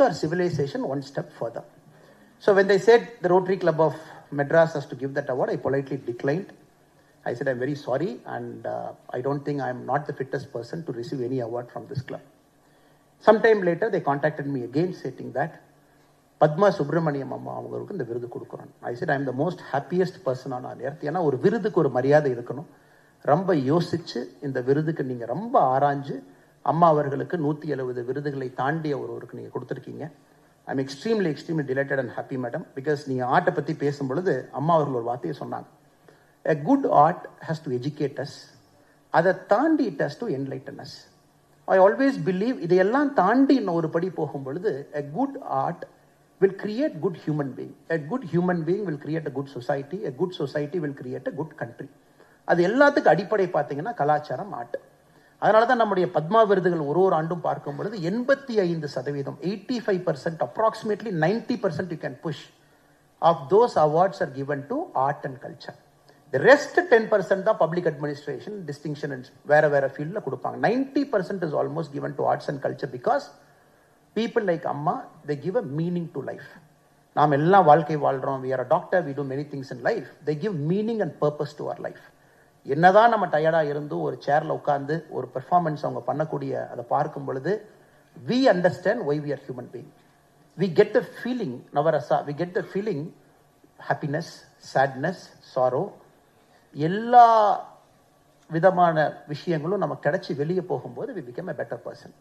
our civilization one step further. So when they said the Rotary Club of Madras has to give that award, I politely declined. I said, I'm very sorry, and uh, I don't think I'm not the fittest person to receive any award from this club. Sometime later, they contacted me again stating that Padma Subramaniam அம்மா அவங்களுக்கு இந்த விருது கொடுக்குறோம் I said I'm the most happiest person on on earth ஏன்னா ஒரு விருதுக்கு ஒரு மரியாதை இருக்கணும் ரொம்ப யோசிச்சு இந்த விருதுக்கு நீங்கள் ரொம்ப ஆராய்ஞ்சு அம்மா அவர்களுக்கு நூற்றி எழுபது விருதுகளை தாண்டிய ஒருவருக்கு நீங்கள் கொடுத்துருக்கீங்க I'm extremely extremely delighted and happy madam because நீங்கள் ஆர்ட்டை பற்றி பேசும் பொழுது அம்மா அவர்கள் ஒரு வார்த்தையை சொன்னாங்க a good art has to educate us அதை தாண்டி it has to enlighten us I always believe இதையெல்லாம் தாண்டி இன்னும் ஒரு படி போகும் பொழுது a good art will create good human being. A good human being will create a good society. A good society will create a good country. அது எல்லாத்துக்கும் அடிப்படை பார்த்தீங்கன்னா கலாச்சாரம் ஆர்ட் அதனால தான் நம்முடைய பத்மா விருதுகள் ஒரு ஒரு ஆண்டும் பார்க்கும் பொழுது எண்பத்தி ஐந்து சதவீதம் eighty five percent approximately ninety percent you can push off those awards are given to art and culture the rest ten percent தான் பப்ளிக் அட்மினிஸ்ட்ரேஷன் டிஸ்டிங்ஷன் வேற வேற ஃபீல்டில் கொடுப்பாங்க. Ninety percent is almost given to arts and culture because people like அம்மா they give a meaning to life நாம் எல்லாம் வாழ்க்கை வாழ்கிறோம் we are a doctor we do many things in life they give meaning and purpose to our life என்னதான் நம்ம டயர்டாக இருந்து ஒரு சேரில் உட்காந்து ஒரு பெர்ஃபார்மன்ஸ் அவங்க பண்ணக்கூடிய அதை பார்க்கும் பொழுது we understand why we are human being we get the feeling Navarasa we get the feeling happiness sadness sorrow எல்லா விதமான விஷயங்களும் நமக்கு கிடைச்சி வெளியே போகும்போது we become a better person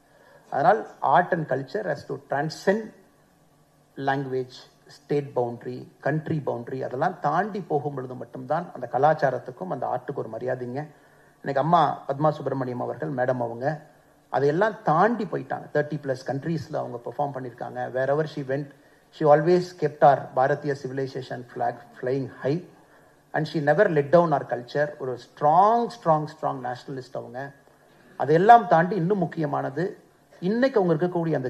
அதனால் art and culture has to transcend language state boundary country boundary அதெல்லாம் தாண்டி போகும் பொழுது மட்டும்தான் அந்த கலாச்சாரத்துக்கும் அந்த ஆர்ட்டுக்கு ஒரு மரியாதைங்க. எனக்கு அம்மா பத்மா சுப்பிரமணியம் அவர்கள் மேடம் அவங்க அதையெல்லாம் தாண்டி போயிட்டாங்க. தேர்ட்டி ப்ளஸ் கண்ட்ரீஸில் அவங்க பெர்ஃபார்ம் பண்ணியிருக்காங்க. Wherever she went she always kept our Bharatiya civilisation flag flying high and she never let down our culture ஒரு ஸ்ட்ராங் ஸ்ட்ராங் ஸ்ட்ராங் நேஷனலிஸ்ட் அவங்க. அதையெல்லாம் தாண்டி இன்னும் முக்கியமானது இன்னைக்கு அவங்க இருக்கக்கூடிய அந்த